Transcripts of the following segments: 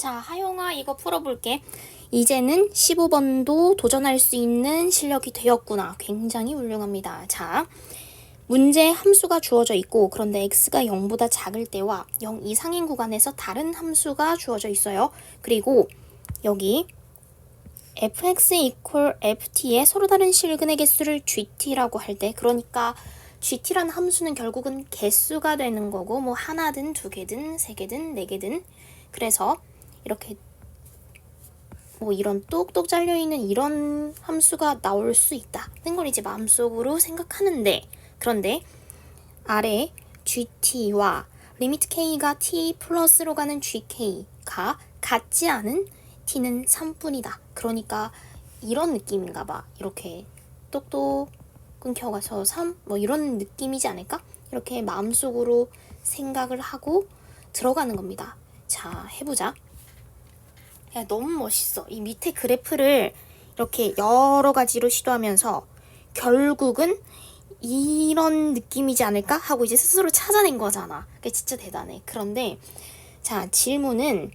자, 하영아 이거 풀어볼게. 이제는 15번도 도전할 수 있는 실력이 되었구나. 굉장히 훌륭합니다. 자, 문제 함수가 주어져 있고 그런데 x가 0보다 작을 때와 0 이상인 구간에서 다른 함수가 주어져 있어요. 그리고 여기 fx equal ft의 서로 다른 실근의 개수를 gt라고 할 때 그러니까 gt라는 함수는 결국은 개수가 되는 거고 뭐 하나든 두 개든 세 개든 네 개든 그래서 이렇게 뭐 이런 똑똑 잘려 있는 이런 함수가 나올 수 있다는 걸 이제 마음속으로 생각하는데 그런데 아래 gt와 리미트 k가 t 플러스로 가는 gk가 같지 않은 t는 3뿐이다. 그러니까 이런 느낌인가 봐. 이렇게 똑똑 끊겨가서 3? 뭐 이런 느낌이지 않을까? 이렇게 마음속으로 생각을 하고 들어가는 겁니다. 자, 해보자. 야, 너무 멋있어. 이 밑에 그래프를 이렇게 여러 가지로 시도하면서 결국은 이런 느낌이지 않을까 하고 이제 스스로 찾아낸 거잖아. 그게 진짜 대단해. 그런데 자, 질문은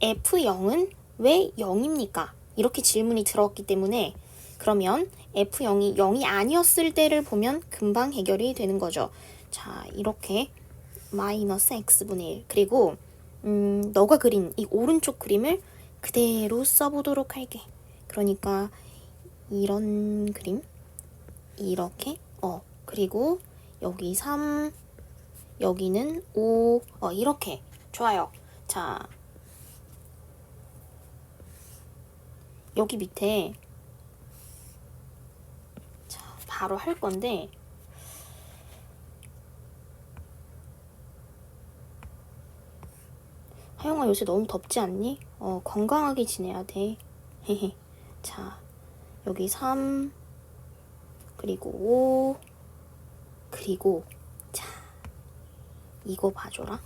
F0은 왜 0입니까? 이렇게 질문이 들어왔기 때문에 그러면 F0이 0이 아니었을 때를 보면 금방 해결이 되는 거죠. 자, 이렇게 마이너스 x분의 1 그리고 음, 너가 그린 이 오른쪽 그림을 그대로 써보도록 할게. 그러니까 이런 그림 이렇게 어 그리고 여기 3 여기는 5 어, 이렇게 좋아요. 자 여기 밑에 자 바로 할 건데 하영아 요새 너무 덥지 않니? 어 건강하게 지내야 돼. 헤헤. 자 여기 3 그리고 5 그리고 자 이거 봐줘라.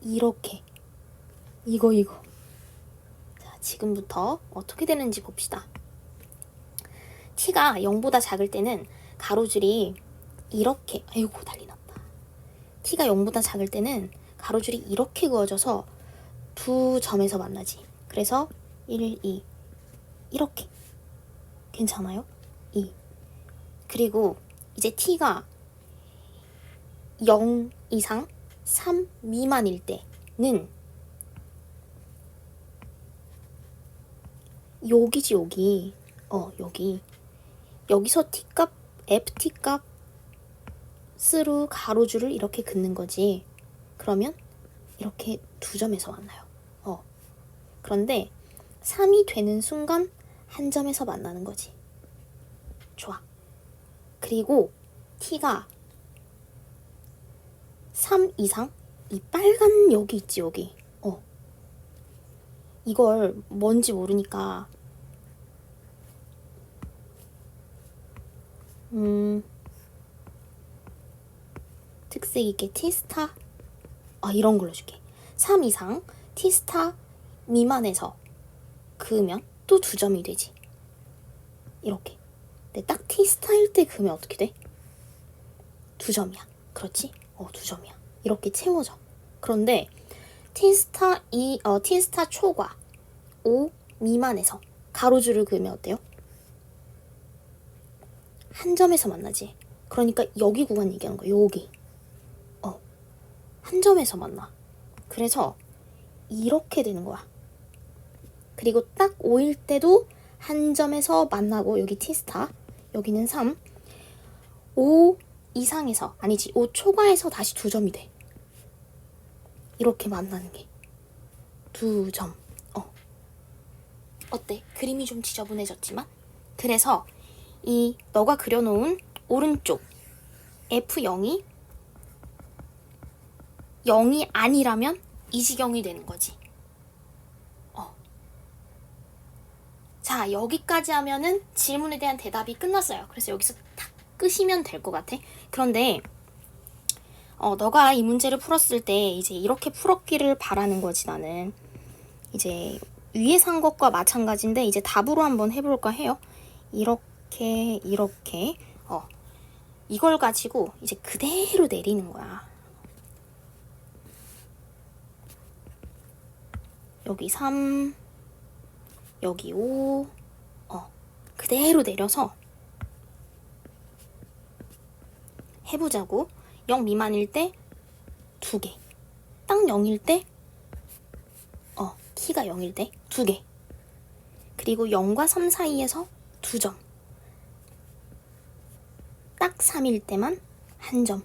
이렇게 이거 이거. 자, 지금부터 어떻게 되는지 봅시다. t가 0보다 작을 때는 가로줄이 이렇게 아이고 난리 났다. T가 0보다 작을 때는 가로줄이 이렇게 그어져서 두 점에서 만나지. 그래서 1, 2 이렇게. 괜찮아요? 2 그리고 이제 t가 0 이상 3 미만일 때는 여기지 여기. 어 여기. 여기서 t값 ft 값 으로 가로줄을 이렇게 긋는 거지. 그러면 이렇게 두 점에서 만나요. 어. 그런데 3이 되는 순간 한 점에서 만나는 거지. 좋아. 그리고 t가 3 이상? 이 빨간 여기 있지 여기. 어. 이걸 뭔지 모르니까. 음 특색 있게 티스타 아 이런 걸로 줄게 3 이상 티스타 미만에서 그으면 또 두 점이 되지 이렇게 근데 딱 티스타일 때 그으면 어떻게 돼? 두 점이야 그렇지? 어두 점이야 이렇게 채워져 그런데 티스타 이 어, 티스타 초과 5 미만에서 가로줄을 그으면 어때요? 한 점에서 만나지. 그러니까 여기 구간 얘기하는 거야. 여기. 어. 한 점에서 만나. 그래서 이렇게 되는 거야. 그리고 딱 5일 때도 한 점에서 만나고 여기 티스타. 여기는 3. 5 이상에서 아니지. 5 초과에서 다시 두 점이 돼. 이렇게 만나는 게. 두 점. 어. 어때? 그림이 좀 지저분해졌지만? 그래서 이 너가 그려놓은 오른쪽 F0이 0이 아니라면 이지경이 되는 거지. 어. 자, 여기까지 하면은 질문에 대한 대답이 끝났어요. 그래서 여기서 탁 끄시면 될 것 같아. 그런데 어, 너가 이 문제를 풀었을 때 이제 이렇게 풀었기를 바라는 거지 나는. 이제 위에 산 것과 마찬가지인데 이제 답으로 한번 해볼까 해요. 이렇게 이렇게 어 이걸 가지고 이제 그대로 내리는 거야. 여기 3, 여기 5, 어, 그대로 내려서 해보자고. 0 미만일 때두 개. 딱 0일 때, 어, 키가 0일 때두 개. 그리고 0과 3 사이에서 두 점. 딱 3일 때만 한 점.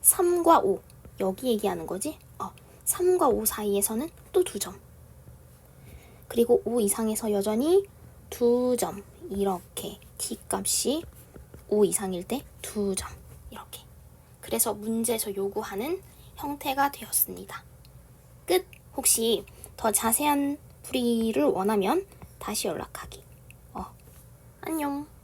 3과 5. 여기 얘기하는 거지? 어, 3과 5 사이에서는 또두 점. 그리고 5 이상에서 여전히 두 점. 이렇게 t 값이 5 이상일 때두 점. 이렇게. 그래서 문제에서 요구하는 형태가 되었습니다. 끝. 혹시 더 자세한 풀이를 원하면 다시 연락하기. 어. 안녕.